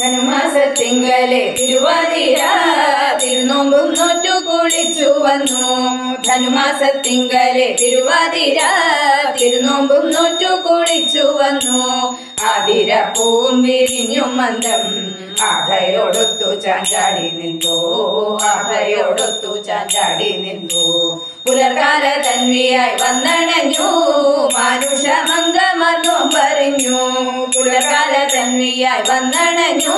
ധനുമാസത്തിങ്കലെ തിരുവാതിര തിരുനോമ്പും നോറ്റു കുളിച്ചു വന്നു. ധനുമാസത്തിങ്കലെ തിരുവാതിര തിരുനോമ്പും നോറ്റു കുളിച്ചു വന്നു. ആതിര പൂവും വിരിഞ്ഞു മന്ദം ആഹയോടൊത്തു ചാഞ്ചാടി നിന്നു. ആഹയോടൊത്തു ചാഞ്ചാടി നിന്നു. പുലർകാല തന്വിയായി വന്നണഞ്ഞു. മാനുഷമംഗമർന്നു പറഞ്ഞു പുലർകാല തന്മിയായി വന്നണഞ്ഞു.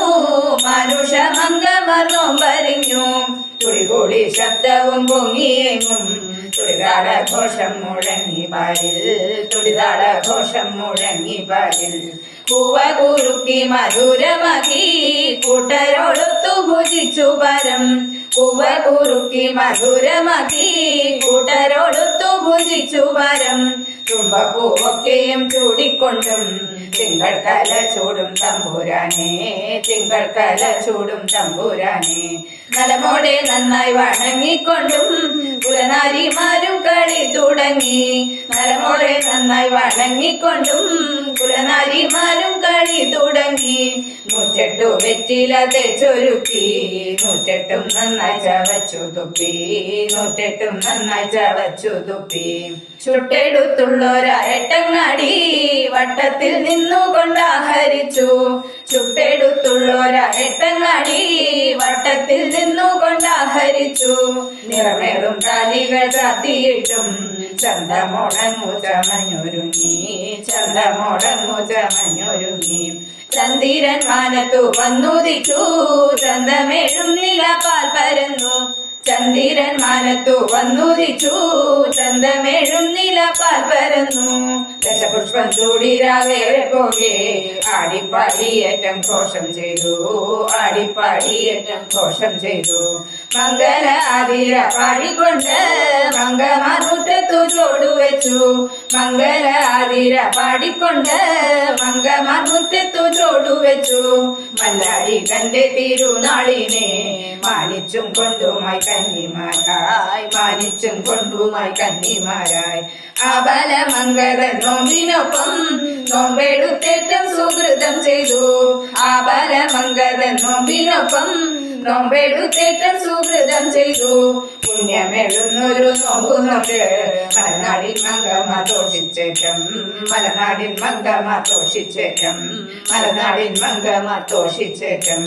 മാനുഷമംഗമർന്നു പറഞ്ഞു തുടികൂടി ശബ്ദവും പൊങ്ങിയെങ്ങും. തുടിതാള ഘോഷം മുഴങ്ങി പാരിൽ. തുടിതാള ഘോഷം മുഴങ്ങി പാരിൽ. കൂവ കുറുക്കി മധുരമാക്കി. കൂട്ടരോടൊത്തു ഭുജിച്ചു പരം. കൂവ കുറുക്കി മധുരമാക്കി കൂട്ടരോടൊത്തു ഭുജിച്ചു വരം. തുമ്പപ്പൂവൊക്കെയും ചൂടിക്കൊണ്ടും തിങ്കൾ കല ചൂടും തമ്പുരാനെ തിങ്കൾ കല ചൂടും തമ്പുരാനെ. നലമോടെ നന്നായി വണങ്ങിക്കൊണ്ടും കുലനാരിമാരും കളി തുടങ്ങി. നരമോളെ നന്നായി വണങ്ങിക്കൊണ്ടും കുലനാരിമാരും കളി തുടങ്ങി. മുച്ചട്ടു വെറ്റില തേച്ചൊരുക്കി നൂറ്റെട്ടും നന്നായി ചവച്ചു തുപ്പി നൂറ്റെട്ടും നന്നായി ചവച്ചു തുപ്പി. ചുട്ടെടുത്തുള്ളൊരട്ടങ്ങാടി വട്ടത്തിൽ നിന്നുകൊണ്ടാഹരിച്ചു ചുട്ടെടുത്തുള്ളൊരട്ടങ്ങാടി വട്ടത്തിൽ നിന്നുകൊണ്ടാഹരിച്ചു നിറമേറും കാലികൾ ചാത്തിയിട്ടും ചന്തമോടങ്ങു ചമഞ്ഞൊരുങ്ങി ചന്തമോടങ്ങു ചമഞ്ഞൊരുങ്ങി ചന്ദിരൻ മാനത്തു വന്നുദിച്ചു. ചന്തമേഴും നിലപാൽ പരന്നു. ചന്ദിരൻ മാനത്തു വന്നുദിച്ചു ചന്തമേഴും നിലപാൽ പരന്നു. ദശപുഷ്പം ചൂടിരാവേറെ പോകെ. ആടിപ്പാടിയേറ്റം ഘോഷം ചെയ്തു. ആടിപ്പാടിയേറ്റം ഘോഷം ചെയ്തു. മംഗല ആതിര പാടിക്കൊണ്ട് മംഗമാമുറ്റത്തു ചോടുവെച്ചു. മംഗല ആതിര പാടിക്കൊണ്ട് മംഗമാമുറ്റത്തു ചോടുവെച്ചു മല്ലാരി തന്റെ തിരുനാളിനെ മാനിച്ചും കൊണ്ടുമായി കന്നിമാരായി മാനിച്ചും കൊണ്ടുമായി കന്നിമാരായി. അബല മംഗള നോമ്പിനൊപ്പം നോമ്പെടുത്തേറ്റം സുഹൃതം ചെയ്തു. അബല മംഗള നോമ്പിനൊപ്പം നോമ്പെടുത്തേറ്റം സുഹൃതം ചെയ്തു. പുണ്യമെഴുന്നൊരു നോമ്പു നോക്ക് മലനാടിൻ മംഗമ തോഷിച്ചേറ്റം മലനാടിൻ മംഗമാഘോഷിച്ചേറ്റം മലനാടിൻ മംഗമ തോഷിച്ചേറ്റം